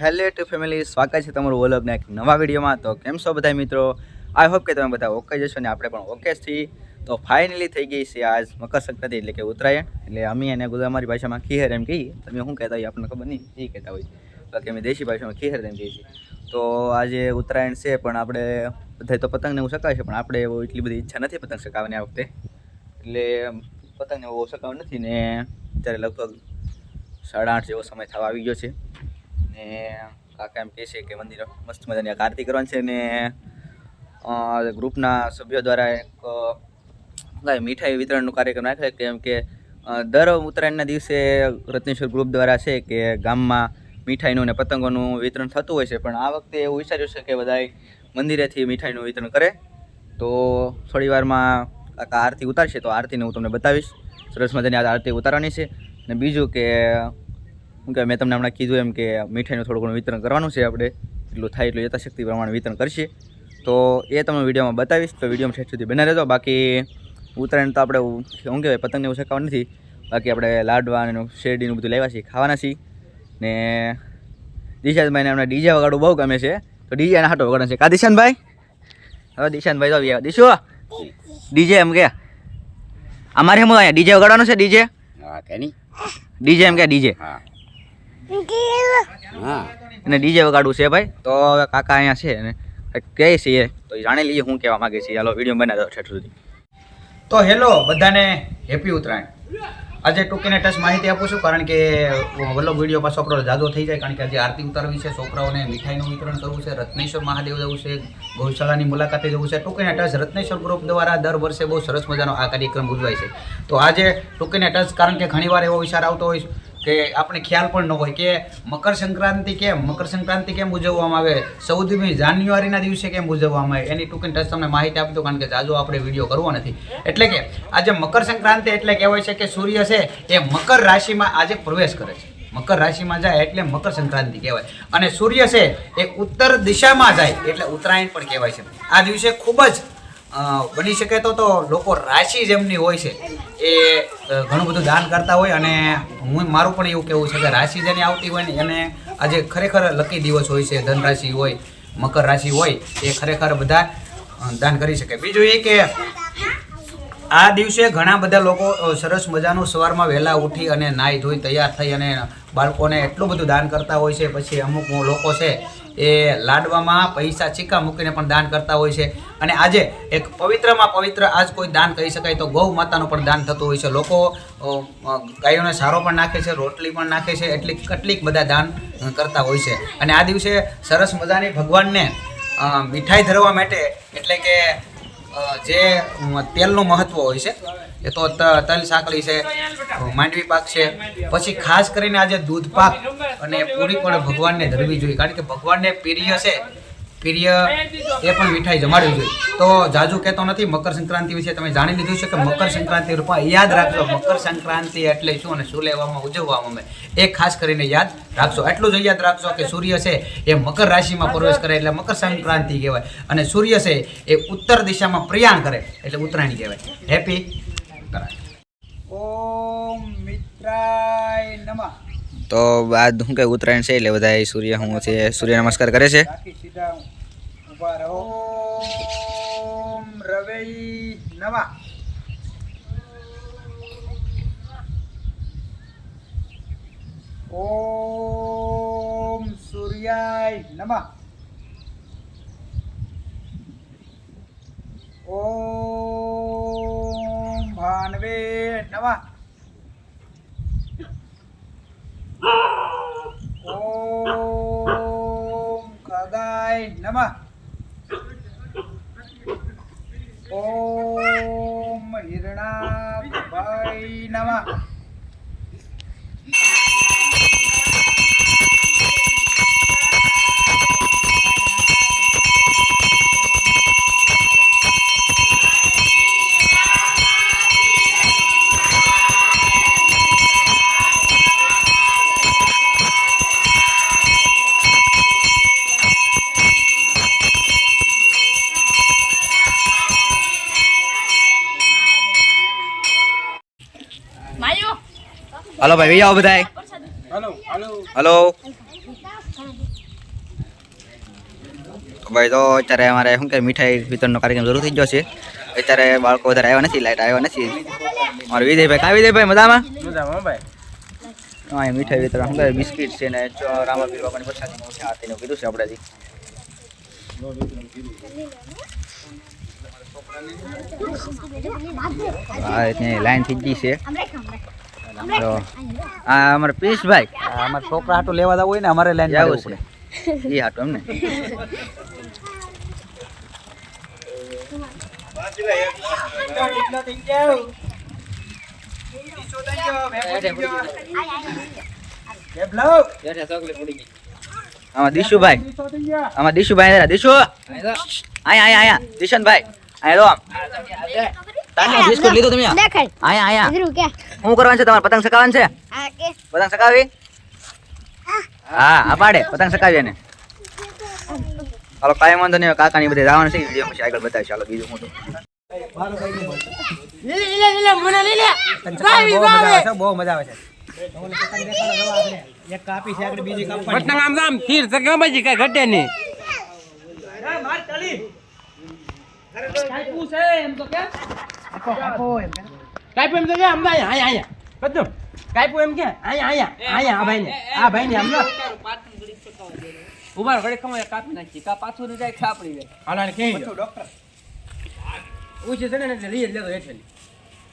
Hello two family, સ્વાગત છે તમારું વોલબના એક નવા વિડીયોમાં. તો કેમ છો બધા મિત્રો? આઈ હોપ કે તમે બધા ઓકે જશો ને આપણે પણ ઓકે છીએ. તો ફાઇનલી થઈ ગઈ છે આજ મકર સંક્રાંતિ એટલે કે ઉત્તરાયણ. એટલે અમે એને ગુજરાત અમારી ભાષામાં ખીહેર એમ કહીએ. તમે શું કહેતા હોય આપણને ખબર નહીં, એ કહેતા હોય બાકી અમે દેશી ભાષામાં ખીહેર એમ કહીએ છીએ. તો આજે ઉત્તરાયણ છે, પણ આપણે બધા તો પતંગને એવું શકાય છે, પણ આપણે એવું એટલી બધી ઈચ્છા નથી પતંગ શકાવવાની આ વખતે. એટલે પતંગને એવું શકાવ નથી ને અત્યારે લગભગ સાડા આઠ જેવો સમય થવા આવી ગયો છે. ને કાકા એમ કહે છે કે મંદિર મસ્ત મજાની આરતી કરવાની છે ને ગ્રુપના સભ્યો દ્વારા એક મીઠાઈ વિતરણનું કાર્યક્રમ રાખે કેમ કે દર ઉત્તરાયણના દિવસે રત્નેશ્વર ગ્રુપ દ્વારા છે કે ગામમાં મીઠાઈનું અને પતંગોનું વિતરણ થતું હોય છે. પણ આ વખતે એવું વિચાર્યું છે કે બધાય મંદિરેથી મીઠાઈનું વિતરણ કરે. તો થોડી વારમાં આરતી ઉતારશે. તો આરતીને હું તમને બતાવીશ. સરસ મજાની આરતી ઉતારવાની છે. ને બીજું કે શું કે મેં તમને હમણાં કીધું એમ કે મીઠાઈનું થોડું ઘણું વિતરણ કરવાનું છે આપણે. એટલું થાય એટલું યથાશક્તિ પ્રમાણે વિતરણ કરશે. તો એ તમે વિડીયોમાં બતાવીશ. તો વિડીયોમાં ઠેઠ સુધી બના રહેજો. બાકી ઉત્તરાયણ તો આપણે શું કહેવાય પતંગને એવું શેકાવાનું નથી. બાકી આપણે લાડવા અને શેરડીનું બધું લેવા છીએ ખાવાના છીએ. ને દિશાંતભાઈને હમણાં ડીજે વગાડવું બહુ ગમે છે. તો ડીજે હાટો વગાડવાનું છે. કા દિશાંતભાઈ? હવે દિશાંતભાઈ તો આવ્યા દિશુ ડીજે એમ કે. અમારે શું અહીંયા ડીજે વગાડવાનું છે ડીજે? હા કે નહીં? ડીજે એમ કે ડીજે. હા. હા. અને ડીજે વગાડવું છે ભાઈ. તો હવે કાકા અહીંયા છે અને કહે છે તો જાણી લઈએ હું કહેવા માગે છે. ચાલો વીડિયો બનાવી દો ઠેઠ સુધી. તો હેલો બધાને હેપી ઉત્તરાયણ. આજે ટૂંકીને ટચ માહિતી આપું છું કારણ કે વલ્લો વીડિયો પાછો આપણો જાદો થઈ જાય કારણ કે આજે આરતી ઉતારવી છે છોકરાઓને મીઠાઈનું વિતરણ કરવું છે રત્નેશ્વર મહાદેવ જવું છે ગૌશાળાની મુલાકાતે જવું છે. ટૂંકીને ટચ રત્નેશ્વર ગ્રુપ દ્વારા દર વર્ષે બહુ સરસ મજાનો આ કાર્યક્રમ ઉજવાય છે. તો આજે ટૂંકીને ટચ કારણ કે ઘણીવાર એવો વિચાર આવતો હોય છે કે આપણે ખ્યાલ પણ ન હોય કે મકર સંક્રાંતિ કેમ? મકર સંક્રાંતિ કેમ ઉજવવામાં આવે? ચૌદમી જાન્યુઆરીના દિવસે કેમ ઉજવવામાં આવે? એની ટૂંકી ટચ તમને માહિતી આપી દો કારણ કે જાજો આપણે વીડિયો કરવો નથી. એટલે કે આજે મકર સંક્રાંતિ એટલે કહેવાય છે કે સૂર્ય છે એ મકર રાશિમાં આજે પ્રવેશ કરે છે. મકર રાશિમાં જાય એટલે મકર સંક્રાંતિ કહેવાય. અને સૂર્ય છે એ ઉત્તર દિશામાં જાય એટલે ઉત્તરાયણ પણ કહેવાય છે. આ દિવસે ખૂબ જ બની શકે તો તો લોકો રાશિ જેમની હોય છે, એ ઘણું બધું દાન કરતા હોય અને હું, મારું પણ એવું કહેવું છે કે રાશિ જેની આવતી હોય ને, એને આજે ખરેખર લકી દિવસ હોય છે ધન રાશિ હોય, મકર રાશિ હોય, એ ખરેખર બધા દાન કરી શકે. બીજું એ કે આ દિવસે ઘણા બધા લોકો સરસ મજાનું સવારમાં વહેલા ઉઠી અને નાહી ધોઈ તૈયાર થઈ અને બાળકોને એટલું બધું દાન કરતા હોય છે. પછી અમુક લોકો છે એ લાડવામાં પૈસા સિક્કા મૂકીને પણ દાન કરતા હોય છે. અને આજે એક પવિત્રમાં પવિત્ર આજ કોઈ દાન કહી શકાય તો ગૌ માતાનું પણ દાન થતું હોય છે. લોકો ગાયોને સારો પણ નાખે છે, રોટલી પણ નાખે છે, એટલી કેટલીક બધા દાન કરતા હોય છે. અને આ દિવસે સરસ મજાની ભગવાનને મીઠાઈ ધરવા માટે, એટલે કે જે તેલનું મહત્વ હોય છે, એ તો તલ સાંકળી છે, માંડવી પાક છે, પછી ખાસ કરીને આજે દૂધ પાક અને પૂરી પણ ભગવાનને ધરવી જોઈએ. કારણ કે ભગવાનને પ્રિય છે પ્રિય એ પણ મીઠાઈ જમાડવી જોઈએ તો જાજુ કહેતો નથી મકર સંક્રાંતિ વિશે તમે જાણી લીધું છે કે મકર સંક્રાંતિ રૂપમાં યાદ રાખજો. મકર સંક્રાંતિ એટલે શું અને શું લેવામાં ઉજવવામાં અમે એ ખાસ કરીને યાદ રાખશો એટલું જ યાદ રાખશો કે સૂર્ય છે એ મકર રાશિમાં પ્રવેશ કરે એટલે મકર સંક્રાંતિ કહેવાય. અને સૂર્ય છે એ ઉત્તર દિશામાં પ્રયાણ કરે એટલે ઉત્તરાયણ કહેવાય. હેપી ઓમ મિત્રાય નમઃ. તો આ શું કે ઉત્તરાયણ છે એટલે બધા સૂર્ય શું છે સૂર્ય નમસ્કાર કરે છે. ઊભા રહો. રવે નવા ઓમ સૂર્યાય નમઃ. ઓમ ભાનવે નમઃ. ઓમ ખગાય નમઃ. ઓમ હિરણાભાઈ નમઃ. હાલો ભાઈ આવો બધાય હલો ભાઈ તો અત્યારે અમારે શું કે મીઠાઈ વિતરણનો કાર્યક્રમ શરૂ થઈ ગયો છે. અત્યારે બાળકો વધારે આવ્યા નથી લાઈટ આવ્યા નથી. અમારે વિજયભાઈ કા વિજયભાઈ મજામાં? મજામાં ભાઈ. હા મીઠાઈ વિતરણ શું કહે બિસ્કિટ છે ને ચ- રામાપીર બાપાની પ્રસાદી તેનું કીધું છે આપણેથી. હા લાઈન થઈ ગઈ છે. તો આ અમારા પિયુષભાઈ. આ અમારા છોકરા હાટું લેવા જવું હોય ને અમારે લઈને જવું છે. એ હાટું એમને આમાં દીશુભાઈ. આમાં દિશુભાઈ જરા આયા આયા આયા. દિશનભાઈ આયા તાને બિસ્કુટ લીધું તમે દેખાય આયા આયા. ઇધરું કે. શું કરવાનું છે તમારે? પતંગ ચકાવવાનું છે? હા કે. પતંગ ચકાવી હા. આ પાડે. પતંગ સકાવી એને. હાલો કાંઈ વાંધો નહીં કાકાની બધે જવાનું છે વીડિયો પછી આગળ બતાવીશ. ચાલો બીજું મોટું. બહુ મજા આવે છે બહુ મજા આવે છે. એક કાપી છે આગળ બીજી કાપવાની. પતંગ આમ આમ ફીર સગા બાજી કઈ ઘટે નહીં. કાંઈ એમ તો કે. આમ તો અહીંયા આયા આયા બધું? કાપો એમ કે આયા આયા આયા આ ભાઈને આ ભાઈને આમ ઊભા ઘડી ખમાય કાપી નાખી કા પાછું ન જાય ખાપડી જાય હાલો આને કહી ડોક્ટર. ઊંચી છે ને એટલે લઈ લેતો હેઠળ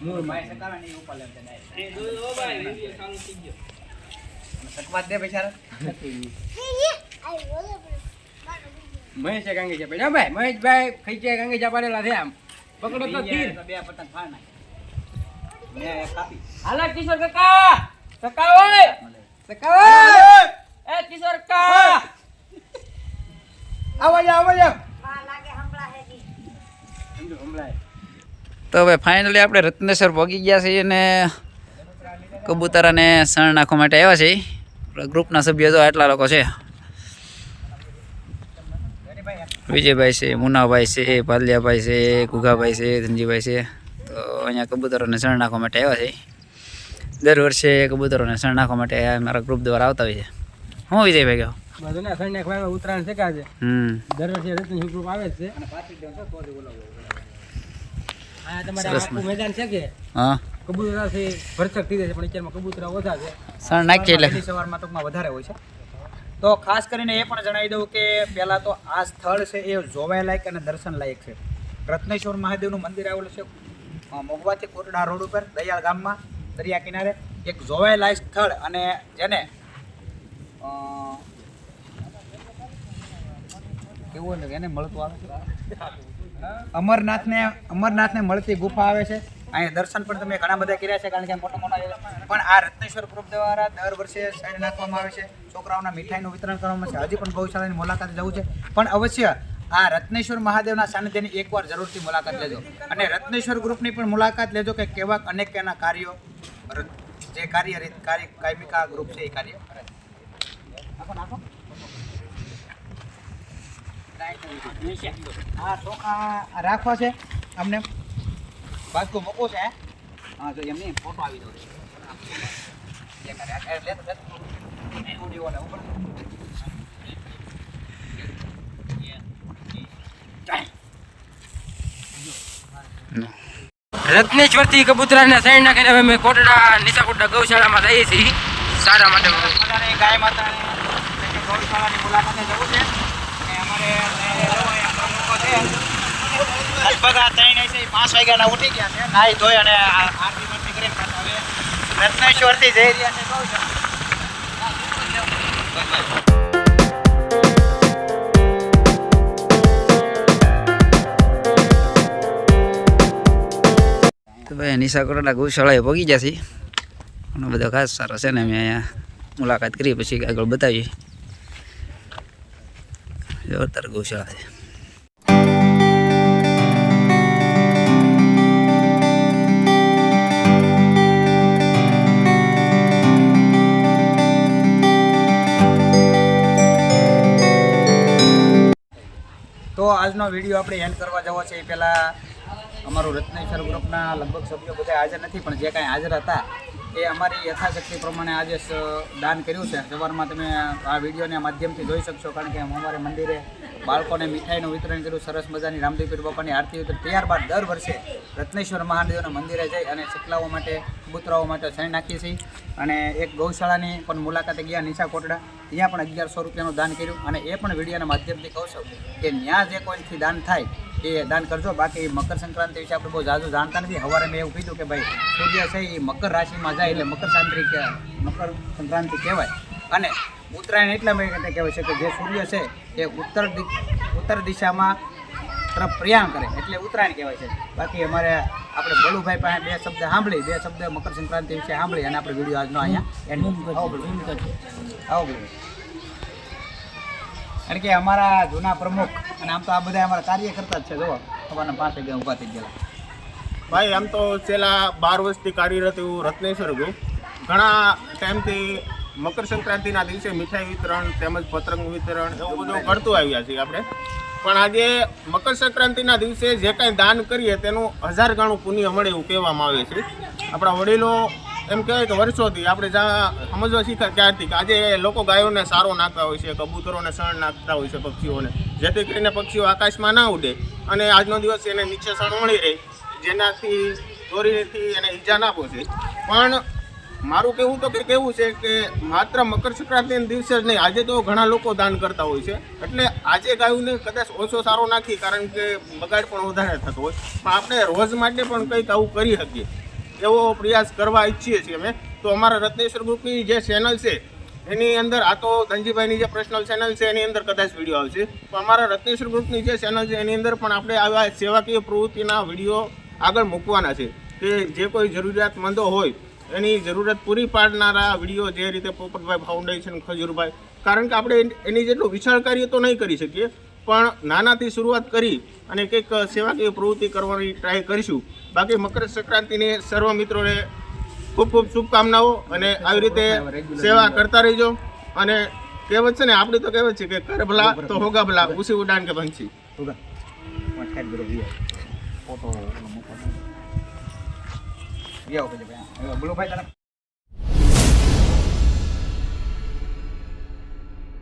મૂળમાં સકવાત દે બિચારા મહેશ ગાંગી છે ભાઈ ભાઈ મહેશભાઈ ખીચે ગાંગી જા પાડેલા છે આમ. પકડો તો તીર બે પતંગ ફાડ નાખ. મે કાપી. હાલા કિશોર કાકા. કાકા ઓય. કાકા ઓય. એ કિશોર કાકા. આવો જા આવો જા. તો હવે ફાઇનલી આપણે રત્નેશ્વર ભોગી ગયા છીએ અને કબૂતર અને શણ નાખવા માટે આવ્યા છે ગ્રુપના સભ્યો તો આટલા લોકો છે. વિજયભાઈ છે મુનાભાઈ છે પાલિયાભાઈ છે ગુગાભાઈ છે ધનજીભાઈ છે. તો અહીંયા કબૂતરોને શરણ નાખવા માટે આવ્યા છે. દર વર્ષે કબૂતરોને શરણ નાખવા માટે મારા ગ્રુપ દ્વારા આવતા હોય છે. હું વિજયભાઈ કહો? બધું ના સણને ઉત્તરાયણ છે કાજે હમ. દર વર્ષે રતન ગ્રુપ આવે મેદાન છે કે? હા. કબૂતરા છે ભરસક થઈ જાય છે પણ અત્યારમાં કબૂતરા ઓછા છે. શરણ નાખીએ એટલે. સવારમાં ટૂંકમાં વધારે હોય છે. તો ખાસ કરીને એ પણ જણાવી દઉં કે પહેલાં તો આ સ્થળ છે એ જોવાયલાયક અને દર્શનલાયક છે. રત્નેશ્વર મહાદેવનું મંદિર આવેલું છે મોગવાથી કોટડા રોડ ઉપર, દયાળ ગામમાં, દરિયા કિનારે. એક જોવાયલાયક સ્થળ અને જેને કેવું એને મળતું આવે છે? અમરનાથને અમરનાથને મળતી ગુફા આવે છે. અહીંયા દર્શન પણ તમે ઘણા બધા કર્યા છે કારણ કે મોટા મોટા. પણ આ રત્નેશ્વર ગ્રુપ દ્વારા દર વર્ષે સાઈડ નાખવામાં આવે છે. છોકરાઓના મીઠાઈનું વિતરણ કરવામાં આવે છે. હજી પણ ગૌશાળાની મુલાકાત જવું છે. પણ અવશ્ય આ રત્નેશ્વર મહાદેવના સાનિધ્યની એકવાર જરૂરથી મુલાકાત લેજો. અને રત્નેશ્વર ગ્રુપની પણ મુલાકાત લેજો કે કેવા અનેક એના કાર્યો જે કાર્ય રીત કાર્ય કાયમિકા ગ્રુપ છે એ કાર્ય રાખવા છે અમને. બાજુ મૂકવું છે, હા? જો એમની ફોટો આવી દો રત્નેશ્વરથી કબૂતરા ને સાઈડ નાખીને હવે મેં કોટડા નિશાકોટડા ગૌશાળામાં જઈએ છીએ. સારા માટે ગાય માતાને ગૌશાળાની મુલાકાતે જવું છે. અને અમારે અહીંયા લોકો છે લગભગ આ ત્રણ એસી પાંચ વાગ્યાના ઉઠી ગયા છે નાહી ધોઈ અને આ આરતી બારતી કરીને પાછા હવે રત્નેશ્વરથી જઈ રહ્યા છે ગૌશાળા તો ભાઈ, નિશા કરોડા ગૌશાળાએ પગી ગયા છીએ અને બધો ખાસ સારો છે ને અમે અહીંયા મુલાકાત કરી, પછી આગળ બતાવીએ. જોરદાર ગૌશાળા છે. તો આજનો વીડિયો આપણે એન્ડ કરવા જવો છે. એ પહેલાં અમારું રત્નેશ્વર ગ્રુપના લગભગ સભ્યો બધા હાજર નથી, પણ જે કાંઈ હાજર હતા એ અમારી યથાશક્તિ પ્રમાણે આજે દાન કર્યું છે. સવારમાં તમે આ વિડીયોના માધ્યમથી જોઈ શકશો કારણ કે અમારે મંદિરે બાળકોને મીઠાઈનું વિતરણ કર્યું, સરસ મજાની રામદેવપીર બાપાની આરતી ઉતરી. ત્યારબાદ દર વર્ષે રત્નેશ્વર મહાદેવના મંદિરે જઈ અને ચકલાઓ માટે, કબૂતરાઓ માટે શણ નાખીએ છીએ. અને એક ગૌશાળાની પણ મુલાકાતે ગયા નિશા કોટડા. ત્યાં પણ અગિયારસો રૂપિયાનું દાન કર્યું. અને એ પણ વિડીયોના માધ્યમથી કહું છું કે ત્યાં જે કોઈથી દાન થાય એ દાન કરજો બાકી મકર સંક્રાંતિ વિશે આપણે બહુ જાજુ જાણતા નથી સવારે મેં એવું કીધું કે ભાઈ સૂર્ય છે એ મકર રાશિમાં જાય એટલે મકર સંક્રાંતિ કે મકર સંક્રાંતિ કહેવાય અને ઉત્તરાયણ એટલા માટે કહેવાય છે કે જે સૂર્ય છે એ ઉત્તર ઉત્તર દિશામાં તરફ પ્રયાણ કરે એટલે ઉત્તરાયણ કહેવાય છે બાકી અમારે આપણે બલુભાઈ પાસે બે શબ્દ સાંભળી બે શબ્દ મકર સંક્રાંતિ વિશે સાંભળી અને આપણે વીડિયો આજનો અહીંયા એન્ડ. આવો. આવો. કારણ કે અમારા જૂના પ્રમુખ અને આમ તો આ બધા અમારા કાર્યકર્તા જ છે જો અમારા પાંચ ગયા ઊભા થઈ ગયેલા. ભાઈ, આમ તો છેલ્લા બાર વર્ષથી કાર્યરત એવું રત્નેશ્વર ગ્રુપ. ઘણા ટાઈમથી મકર સંક્રાંતિના દિવસે મીઠાઈ વિતરણ તેમજ પતંગ વિતરણ એવું બધું કરતું આવ્યા છીએ આપણે. પણ આજે મકર સંક્રાંતિના દિવસે જે કાંઈ દાન કરીએ તેનું હજાર ગણું પુણ્ય મળે એવું કહેવામાં આવે છે. આપણા વડીલો એમ કહેવાય કે વર્ષોથી આપણે જ્યાં સમજવા શીખ્યા ત્યારથી કે આજે લોકો ગાયોને સારો નાખતા હોય છે, કબૂતરોને શણ નાખતા હોય છે પક્ષીઓને, જેથી કરીને પક્ષીઓ આકાશમાં ના ઉડે અને આજનો દિવસ એને નીચે શણ મળી રહે, જેનાથી દોરીથી એને ઈજા ના પહોંચે. પણ મારું કહેવું તો કે કેવું છે કે માત્ર મકર સંક્રાંતિના દિવસે જ નહીં, આજે તો ઘણા લોકો દાન કરતા હોય છે. એટલે આજે ગાયોને કદાચ ઓછો સારો નાખી, કારણ કે બગાડ પણ વધારે થતો હોય. પણ આપણે રોજ માટે પણ કંઈક આવું કરી શકીએ. એવો પ્રયાસ કરવા ઈચ્છીએ છીએ અમે. તો અમારા રત્નેશ્વર ગ્રુપની જે ચેનલ છે, એની અંદર આ તો ધનજીભાઈની જે પર્સનલ ચેનલ છે, એની અંદર કદાચ વીડિયો આવશે. તો અમારા રત્નેશ્વર ગ્રુપની જે ચેનલ છે, એની અંદર પણ આપણે આવા સેવાકીય પ્રવૃત્તિના વીડિયો આગળ મૂકવાના છે. કે જે કોઈ જરૂરિયાતમંદો હોય, એની જરૂરત પૂરી પાડનારા વીડિયો જે રીતે પોપટભાઈ ફાઉન્ડેશન ખજૂરભાઈ. કારણ કે આપણે એની જેટલું વિશાળ કાર્ય તો નહીં કરી શકીએ. પણ નાનાથી શરૂઆત કરી અને કંઈક સેવાકીય પ્રવૃત્તિ કરવાની ટ્રાય કરીશું. બાકી મકર સંક્રાંતિની સર્વ મિત્રોને ખૂબ ખૂબ શુભકામનાઓ અને આવી રીતે સેવા કરતા રહીજો. અને કહેવત છે ને, આપણી તો કહેવત છે કે, કર ભલા તો હોગા ભલા. ઉસી ઉડાન કે પંછી ફોટો